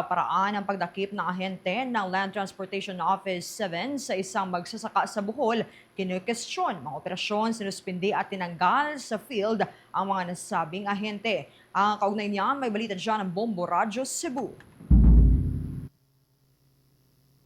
Paraan ang pagdakip ng ahente ng Land Transportation Office 7 sa isang magsasaka sa Bohol, kinukestyon mga operasyon, sinuspindi at tinanggal sa field ang mga nasabing ahente. Ang kaugnay niyan, may balita dyan ng Bombo Radyo Cebu.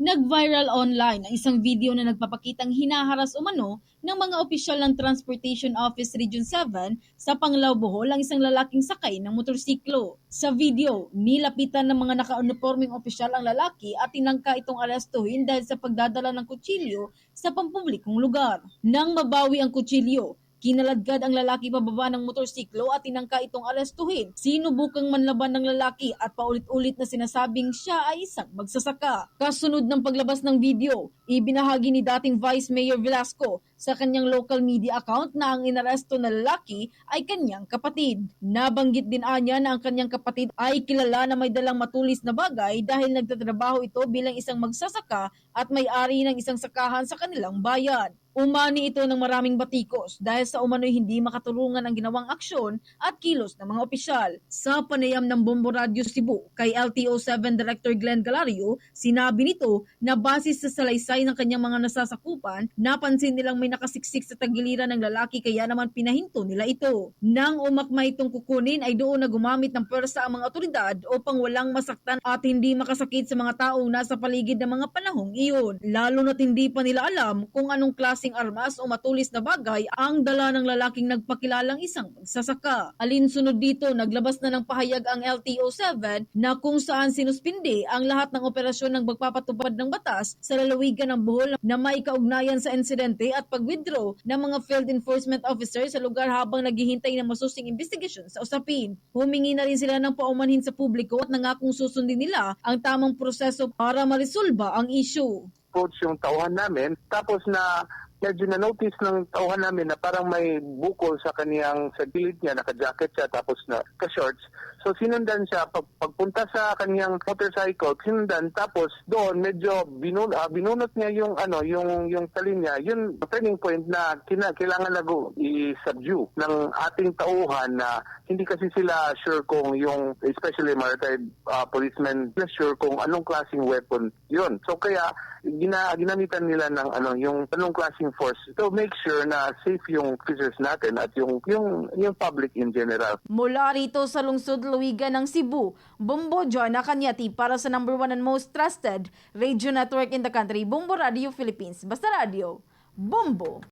Nag-viral online ang isang video na nagpapakitang hinaharas umano ng mga opisyal ng Transportation Office Region 7 sa Panglao, Bohol ang isang lalaking sakay ng motorsiklo. Sa video, nilapitan ng mga naka-uniforming opisyal ang lalaki at tinangka itong arestuhin dahil sa pagdadala ng kutsilyo sa pampublikong lugar. Nang mabawi ang kutsilyo, Kinaladkad ang lalaki pababa ng motorsiklo at tinangka itong arestuhin. Sinubukang manlaban ng lalaki at paulit-ulit na sinasabing siya ay isang magsasaka. Kasunod ng paglabas ng video, ibinahagi ni dating Vice Mayor Velasco sa kanyang local media account na ang inaresto na lalaki ay kanyang kapatid. Nabanggit din anya na ang kanyang kapatid ay kilala na may dalang matulis na bagay dahil nagtatrabaho ito bilang isang magsasaka at may-ari ng isang sakahan sa kanilang bayan. Umani ito ng maraming batikos dahil sa umano'y hindi makatulungan ang ginawang aksyon at kilos ng mga opisyal. Sa panayam ng Bombo Radio Cebu kay LTO7 Director Glenn Galario, sinabi nito na base sa salaysay ng kanyang mga nasasakupan, napansin nilang may nakasiksik sa tagiliran ng lalaki kaya naman pinahinto nila ito. Nang umakmay itong kukunin ay doon na gumamit ng pwersa ang mga otoridad upang walang masaktan at hindi makasakit sa mga taong nasa paligid ng mga panahong iyon. Lalo na't hindi pa nila alam kung anong klaseng armas o matulis na bagay ang dala ng lalaking nagpakilalang isang magsasaka. Alinsunod dito, naglabas na ng pahayag ang LTO7 na kung saan sinuspindi ang lahat ng operasyon ng magpapatupad ng batas sa lalawigan ng Bohol na may kaugnayan sa insidente at pag-withdraw ng mga field enforcement officers sa lugar habang naghihintay ng masusing investigasyon sa usapin. Humingi na rin sila ng paumanhin sa publiko at nangakong susundin nila ang tamang proseso para marisolba ang issue. coach yung tauhan namin. Tapos na medyo na-notice ng tauhan namin na parang may bukol sa kaniyang sa gilid niya, naka-jacket siya tapos na ka-shorts. So sinundan siya pag, pagpunta sa kaniyang motorcycle, sinundan tapos doon medyo binun, ah, binunot niya yung ano, yung yung tali niya. Yun turning point na kina, kailangan na i-subdue ng ating tauhan na hindi kasi sila sure kung yung especially maritime ah, policemen na sure kung anong klaseng weapon yun. So kaya gina, ginamitan nila ng ano yung anong klaseng force to make sure na safe yung officers natin at yung yung yung public in general. Mula rito sa lungsod Luwigan ng Cebu, Bombo Joana Kanyati para sa number one and most trusted radio network in the country, Bombo Radio Philippines. Basta Radio, Bombo!